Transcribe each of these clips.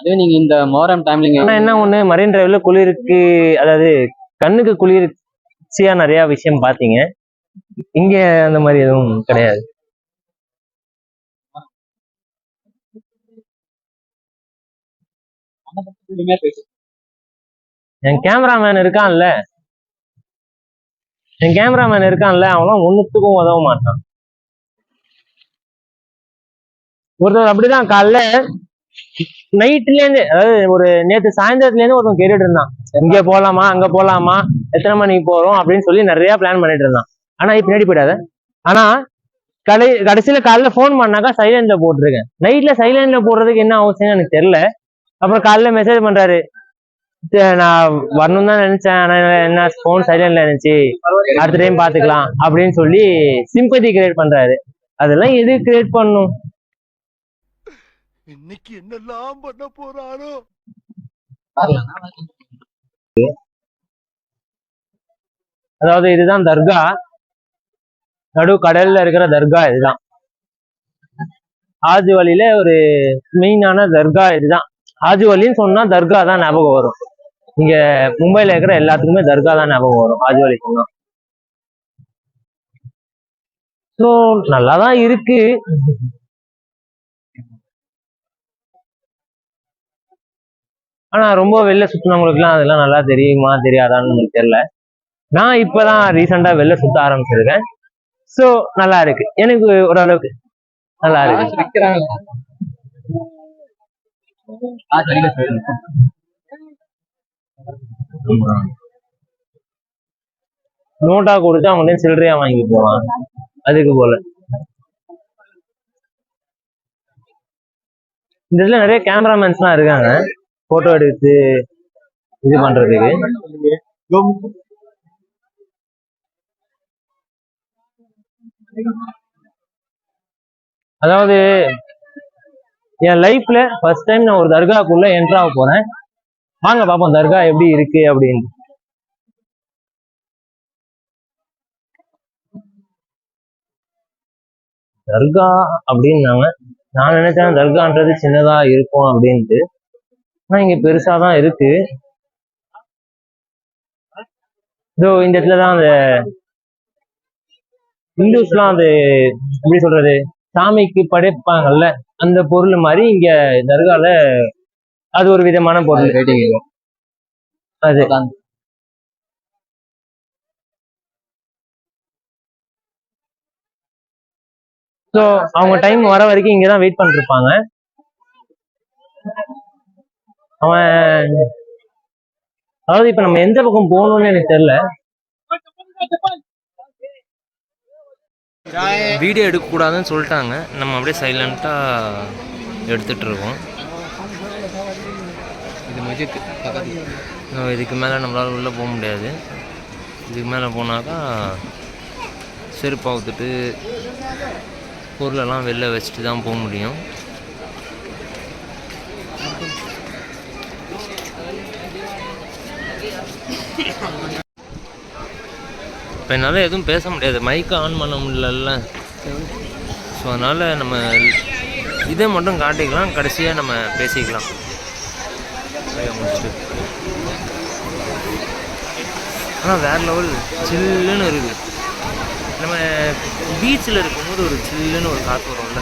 அதுவே நீங்க இந்த மோரம் டைம்ல நீங்க என்ன ஒண்ணு மரைன் டிரைவ்ல குளிருக்கு அதாவது கண்ணுக்கு குளிர்ச்சியா நிறைய விஷயம் பாத்தீங்க இங்க அந்த மாதிரி எதுவும் கிடையாது. என் கேமராமேன் இருக்கான்ல. என் கேமராமேன் இருக்கான்ல அவன்லாம் ஒண்ணுத்துக்கும் உதவ மாட்டான். ஒருத்தர் அப்படிதான் காலைல நைட்ல இருந்து அதாவது ஒரு நேத்து சாயந்தரத்துல இருந்து ஒருத்தன் கேட்டுட்டு இருந்தான். இங்க போலாமா அங்க போலாமா எத்தனை மணிக்கு போறோம் அப்படின்னு சொல்லி நிறைய பிளான் பண்ணிட்டு இருந்தான். ஆனா இப்ப பின்னாடி போயிடாத. ஆனா கடை கடைசியில காலைல ஃபோன் பண்ணாக்கா சைலண்ட்ல போட்டிருக்கேன். நைட்ல சைலண்ட்ல போடுறதுக்கு என்ன அவசியம்னு எனக்கு தெரியல. அப்புறம் காலைல மெசேஜ் பண்றாரு. நான் வரணும் தான் நினைச்சேன். ஆனா என்ன போன் சைலண்ட்ல இருந்துச்சு. அடுத்த டைம் பாத்துக்கலாம் அப்படின்னு சொல்லி சிம்பதி கிரியேட் பண்றாரு. அதெல்லாம் எது கிரியேட் பண்ணும்? இன்னைக்கு என்னெல்லாம் பண்ண போறாரோ அதாவது இதுதான் தர்கா. நடு கடல்ல இருக்கிற தர்கா இதுதான். ஆஜு வழியில ஒரு மெயினான தர்கா இதுதான். ஆஜு வழின்னு சொன்னா தர்கா தான் ஞாபகம் வரும். இங்க மும்பைல இருக்கிற எல்லாத்துக்குமே தர்கா தான் ஞாபகம் வரும் ஆஜு வழி சொன்னா. ஸோ நல்லா தான் இருக்கு. ஆனா ரொம்ப வெளில சுத்தினவங்களுக்குலாம் அதெல்லாம் நல்லா தெரியுமா தெரியாதான்னு நமக்கு தெரியல. நான் இப்பதான் ரீசெண்டா வெளில சுத்த ஆரம்பிச்சிருக்கேன். ஸோ நல்லா இருக்கு. எனக்கு ஓரளவுக்கு நல்லா இருக்கு. நோட்டா கொடுத்து அவங்க சில்லறையா வாங்கி போவான் அதுக்கு போல. இந்த இதுல நிறைய கேமராமேன்ஸ்லாம் இருக்காங்க. போட்டோ எடுத்து இது பண்றதுக்கு. அதாவது என் லைஃப்ல ஃபர்ஸ்ட் டைம் நான் ஒரு தர்காக்குள்ள என்ட்ராக ஆக போறேன். வாங்க பாப்போம் தர்கா எப்படி இருக்கு அப்படின்னு. தர்கா அப்படின்னாங்க நான் நினைச்சேன் தர்கான்றது சின்னதா இருக்கும் அப்படின்ட்டு. ஆனா இங்க பெருசா தான் இருக்கு. இதோ இந்த இடத்துல தான் அந்த இந்துஸ்லாம் அது எப்படி சொல்றது சாமிக்கு படைப்பாங்கல்ல அந்த பொருள் மாதிரி இங்க தர்கால அது ஒரு விதமான பொருள். அது ஸோ அவங்க டைம் வர வரைக்கும் இங்கே தான் வெயிட் பண்ணிருப்பாங்க அவன் அதாவது இப்போ நம்ம எந்த பக்கம் போகணும்னு எனக்கு தெரியல. வீடியோ எடுக்கக்கூடாதுன்னு சொல்லிட்டாங்க. நம்ம அப்படியே சைலண்ட்டாக எடுத்துட்டு இருக்கோம் இது மஜித் இதுக்கு மேலே நம்மளால் உள்ளே போக முடியாது. இதுக்கு மேலே போனாக்கா செருப்பு அவுத்துட்டு பொருளெல்லாம் வெளில வச்சுட்டு தான் போக முடியும். இப்போ என்னால் எதுவும் பேச முடியாது. மைக்கை ஆன் பண்ண முடியல ஸோ அதனால் நம்ம இதை மட்டும் காட்டிக்கலாம். கடைசியாக நம்ம பேசிக்கலாம். முடிச்சுட்டு. ஆனால் வேற லெவல் சில்லுன்னு இருக்குது. நம்ம பீச்சில் இருக்கும்போது ஒரு சில்லுன்னு ஒரு காற்று வரும்ல.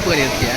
சோப்பு கறி இருக்கியா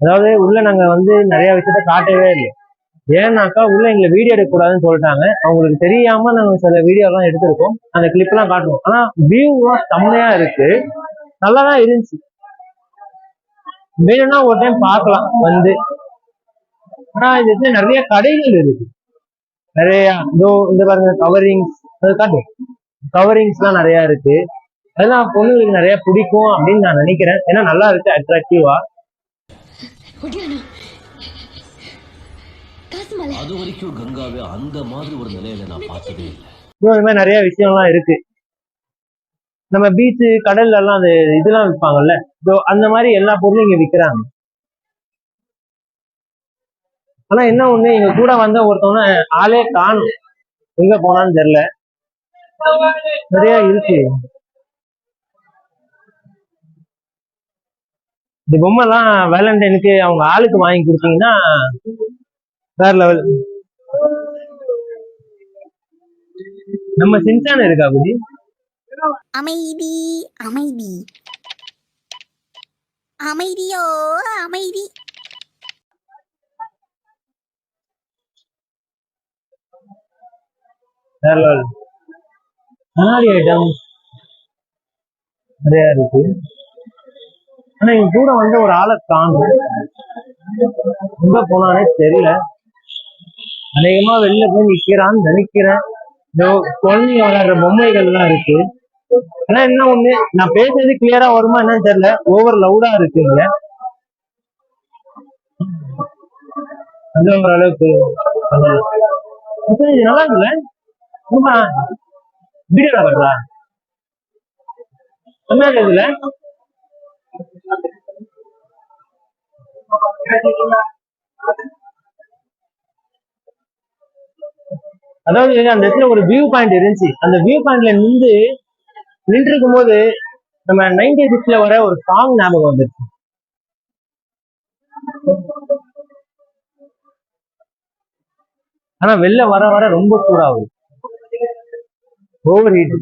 அதாவது உள்ள நாங்க வந்து நிறைய விஷயத்த காட்டவே இல்லை ஏன்னாக்கா உள்ள எங்களை வீடியோ எடுக்க கூடாதுன்னு சொல்லிட்டாங்க. அவங்களுக்கு தெரியாம நாங்க சில வீடியோ எல்லாம் எடுத்திருக்கோம். அந்த கிளிப் எல்லாம் காட்டுவோம் ஆனா வியூலாம் செம்மையா இருக்கு. நல்லாதான் இருந்துச்சு. வேணும்னா ஒரு டைம் பார்க்கலாம். வந்து ஆனா இது வந்து நிறைய கடைகள் இருக்கு. நிறைய இதோ இந்த பாருங்க கவரிங்ஸ் அது காட்டு. கவரிங்ஸ் எல்லாம் நிறைய இருக்கு. அதெல்லாம் பொண்ணுங்களுக்கு நிறைய பிடிக்கும் அப்படின்னு நான் நினைக்கிறேன். ஏன்னா நல்லா இருக்கு அட்ராக்டிவா அது வரைக்கும் கங்காவை அந்த மாதிரி ஒரு நிலையில நான் பார்த்ததே இல்லை. இந்த மாதிரி நிறைய விஷயம்லாம் இருக்கு. நம்ம பீச்சு கடல்ல எல்லாம் அந்த இதெல்லாம் விற்பாங்கல்ல அந்த மாதிரி எல்லா பொருளும் இங்க விக்கிறாங்க. ஆனா என்ன ஒண்ணு எங்க கூட வந்த ஒருத்தவன ஆளே காணும். எங்க போனான்னு தெரியல. நிறைய இருக்கு. இந்த பொம்மை எல்லாம் வேலண்டைனுக்கு அவங்க ஆளுக்கு வாங்கி கொடுத்தீங்கன்னா வேற லெவல் நம்ம சின்சான இருக்கா புதி அமைதி அமைதி. அமைதியோ அமைதி. வேற கண்ணாடி ஐட்டம் நிறைய இருக்கு ஆனா எங்க கூட வந்து ஒரு ஆளை காணும் எங்க போனானே தெரியல அநேகமா வெளில போய் நிக்கிறான்னு நினைக்கிறேன் குழந்தைங்க விளையாடுற பொம்மைகள் எல்லாம் இருக்கு ஆனா என்ன ஒண்ணு நான் பேசுறது கிளியரா வருமா என்னன்னு தெரியல ஓவர் லவுடா இருக்கு இங்க அது ஓரளவுக்கு நல்லா இருக்குல்ல ஆமா வீடியோ பண்றா என்ன இதுல? அதாவது அந்த இடத்துல ஒரு வியூ பாயிண்ட் இருந்துச்சு. அந்த வியூ பாயிண்ட்ல நின்று நின்று இருக்கும்போது நம்ம நைன்டி சிக்ஸ்ல வர ஒரு சாங் ஞாபகம் வந்துருச்சு. ஆனா வெளில வர வர ரொம்ப சூடாகுது. ஓவர் ஹீட்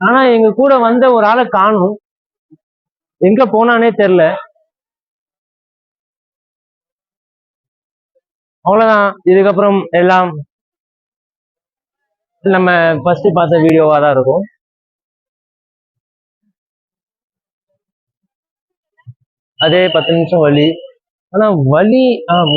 ஆனா எங்க கூட வந்த ஒரு ஆளை காணும். எங்க போனானே தெரியல அவ்வளவுதான். இதுக்கப்புறம் எல்லாம் நம்ம ஃபர்ஸ்ட் பார்த்த வீடியோவா தான் இருக்கும். அதே பத்து நிமிஷம் வலி. અને વળી આમ